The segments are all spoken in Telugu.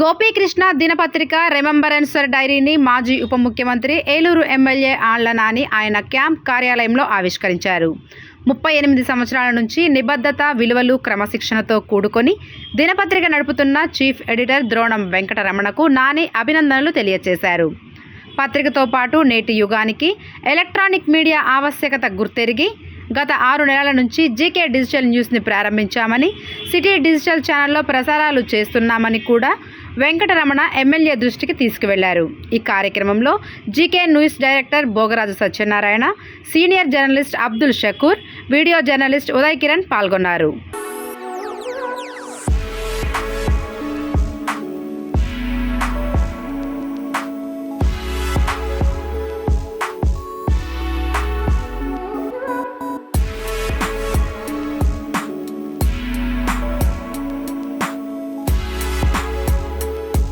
గోపీకృష్ణ దినపత్రిక రిమంబరెన్సర్ డైరీని మాజీ ఉప ముఖ్యమంత్రి ఏలూరు ఎమ్మెల్యే ఆళ్ళ నాని ఆయన క్యాంప్ కార్యాలయంలో ఆవిష్కరించారు. ముప్పై ఎనిమిది సంవత్సరాల నుంచి నిబద్ధత విలువలు క్రమశిక్షణతో కూడుకొని దినపత్రిక నడుపుతున్న చీఫ్ ఎడిటర్ ద్రోణం వెంకటరమణకు నాని అభినందనలు తెలియజేశారు పత్రికతో పాటు నేటి యుగానికి ఎలక్ట్రానిక్ మీడియా ఆవశ్యకత గుర్తెరిగి గత ఆరు నెలల నుంచి జీకే డిజిటల్ న్యూస్ని ప్రారంభించామని సిటీ డిజిటల్ ఛానల్లో ప్రసారాలు చేస్తున్నామని కూడా వెంకటరమణ ఎమ్మెల్యే దృష్టికి తీసుకువెళ్ళారు. ఈ కార్యక్రమంలో GK news director Bhogaraju Satyanarayana senior journalist Abdul Shakoor video journalist Uday Kiran పాల్గొన్నారు.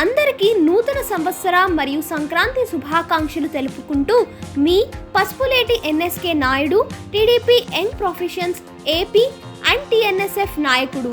అందరికీ నూతన సంవత్సర మరియు సంక్రాంతి శుభాకాంక్షలు తెలుపుకుంటూ మీ Pasupuleti NSK Naidu TDP young professions AP and TNSF నాయకుడు.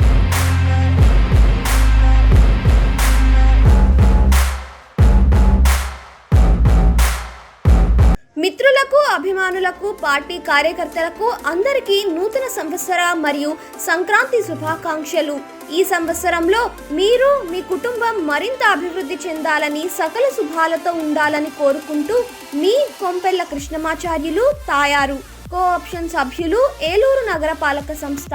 మిత్రులకు అభిమానులకు పార్టీ కార్యకర్తలకు అందరికీ నూతన సంవత్సర మరియు సంక్రాంతి శుభాకాంక్షలు. ఈ సంవత్సరంలో మీరు మీ కుటుంబం మరింత అభివృద్ధి చెందాలని సకల శుభాలతో ఉండాలని కోరుకుంటూ మీ కొంపెల్ల కృష్ణమాచార్యులు తాయారు కో ఆప్షన్ సభ్యులు ఏలూరు నగరపాలక సంస్థ.